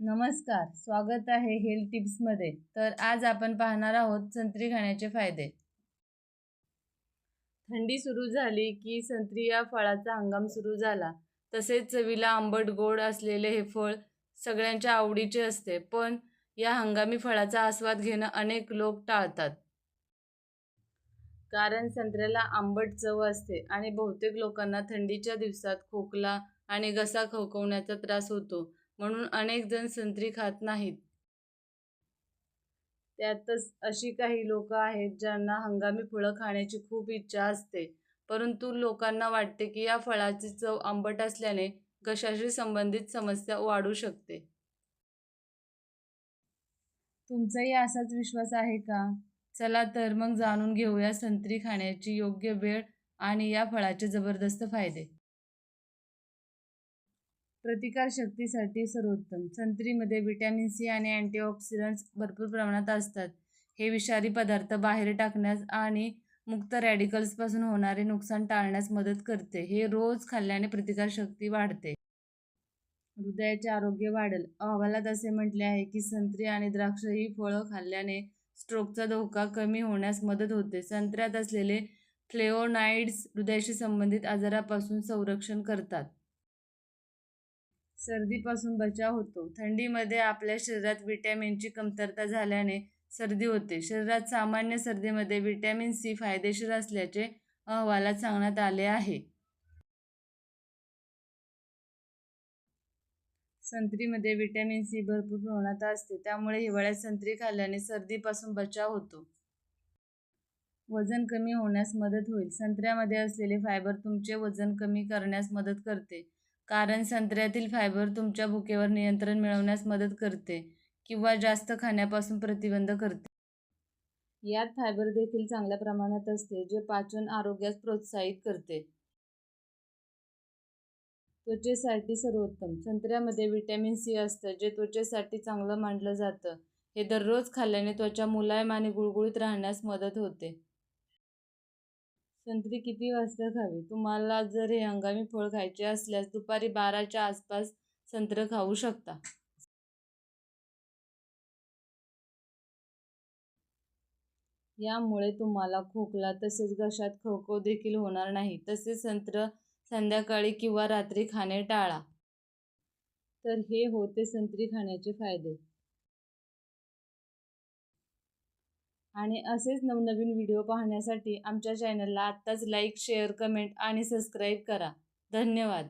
नमस्कार स्वागत आहे हेल्थ टिप्समध्ये. तर आज आपण पाहणार आहोत संत्री खाण्याचे फायदे. थंडी सुरू झाली की संत्री या फळाचा हंगाम सुरू झाला. तसेच चवीला आंबट गोड असलेले हे फळ सगळ्यांच्या आवडीचे असते पण या हंगामी फळाचा आस्वाद घेणं अनेक लोक टाळतात. कारण संत्र्याला आंबट चव असते आणि बहुतेक लोकांना थंडीच्या दिवसात खोकला आणि घसा खवखवण्याचा त्रास होतो. म्हणून अनेक जण संत्री खात नाहीत. त्यातच अशी काही लोक आहेत ज्यांना हंगामी फळं खाण्याची खूप इच्छा असते. परंतु लोकांना वाटते की या फळाची चव आंबट असल्याने घशाशी संबंधित समस्या वाढू शकते. तुमचाही असाच विश्वास आहे का? चला तर मग जाणून घेऊया संत्री खाण्याची योग्य वेळ आणि या फळाचे जबरदस्त फायदे. प्रतिकारशक्तीसाठी सर्वोत्तम. संत्रीमध्ये व्हिटॅमिन सी आणि अँटीऑक्सिडंट्स भरपूर प्रमाणात असतात. हे विषारी पदार्थ बाहेर टाकण्यास आणि मुक्त रॅडिकल्सपासून होणारे नुकसान टाळण्यास मदत करते. हे रोज खाल्ल्याने प्रतिकारशक्ती वाढते. हृदयाचे आरोग्य वाढेल. अहवालात असे म्हटले आहे की संत्री आणि द्राक्ष ही फळं खाल्ल्याने स्ट्रोकचा धोका कमी होण्यास मदत होते. संत्र्यात असलेले फ्लेओनाइड्स हृदयाशी संबंधित आजारापासून संरक्षण करतात. सर्दीपासून बचाव होतो. थंडीमध्ये आपल्या शरीरात विटॅमिनची कमतरता झाल्याने सर्दी होते. शरीरात सामान्य सर्दीमध्ये विटॅमिन सी फायदेशीर असल्याचे अहवालात सांगण्यात आले आहे. संत्रीमध्ये विटॅमिन सी भरपूर प्रमाणात असते. त्यामुळे हिवाळ्यात संत्री खाल्ल्याने सर्दीपासून बचाव होतो. वजन कमी होण्यास मदत होईल. संत्र्यामध्ये असलेले फायबर तुमचे वजन कमी करण्यास मदत करते. कारण संत्र्यातील फायबर तुमच्या भुकेवर नियंत्रण मिळवण्यास मदत करते किंवा जास्त खाण्यापासून प्रतिबंध करते. यात फायबर देखील चांगल्या प्रमाणात असते जे पाचन आरोग्यास प्रोत्साहित करते. त्वचेसाठी सर्वोत्तम. संत्र्यामध्ये व्हिटॅमिन सी असतं जे त्वचेसाठी चांगलं मानलं जातं. हे दररोज खाल्ल्याने त्वचा मुलायम आणि गुळगुळीत राहण्यास मदत होते. संत्री किती वाजता खावी? तुम्हाला जर हे हंगामी फळ खायचे असल्यास दुपारी बाराच्या आसपास संत्र खाऊ शकता. यामुळे तुम्हाला खोकला तसेच घशात खवखव देखील होणार नाही. तसेच संत्र संध्याकाळी किंवा रात्री खाणे टाळा. तर हे होते संत्री खाण्याचे फायदे. आणि असेच नवनवीन व्हिडिओ पाहण्यासाठी आमच्या चॅनलला आत्ताच लाईक शेअर कमेंट आणि सबस्क्राईब करा. धन्यवाद.